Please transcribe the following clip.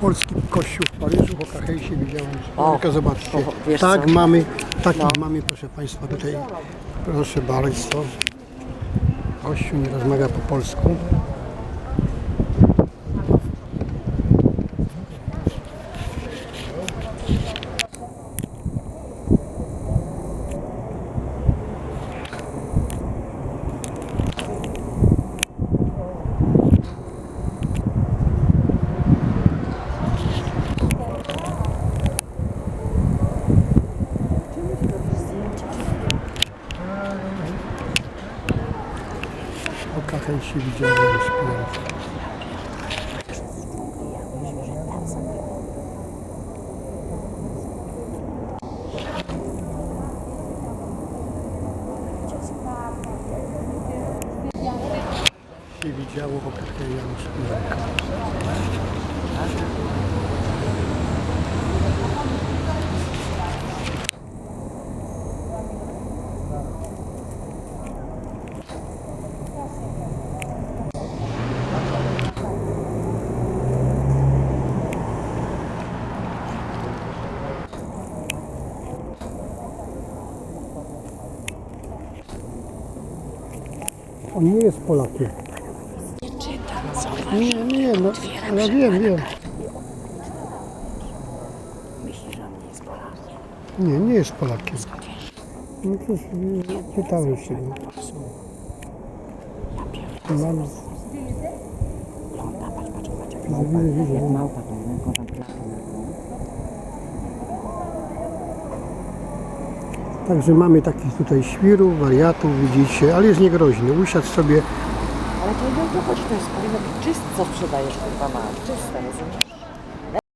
polski kościół w Paryżu, w Okahejsie widziałem. O, Tylko zobaczcie. wiesz tak, co? mamy, taki No. mamy, proszę Państwa, tutaj, proszę bardzo. Kościół nie rozmawia po polsku. W Okahejsie widziałem śpiew. się widziało w Okahejsie śpiewanka. On nie jest Polakiem. Nie, nie, no, ja wiem, wiem. Myślisz, że on nie jest Polakiem? Nie, nie jest Polakiem. No y, pytałem się. no. Mam, Wygląda, patrz, patrz, patrz. jak Małpa, jak no. małpa Także mamy takich tutaj świrów, wariatów, widzicie, ale jest niegroźny. Usiadł sobie, Ale to nie to chodzi, to jest powinno być czyste, co sprzedajesz, kurwa ma. Czyste jest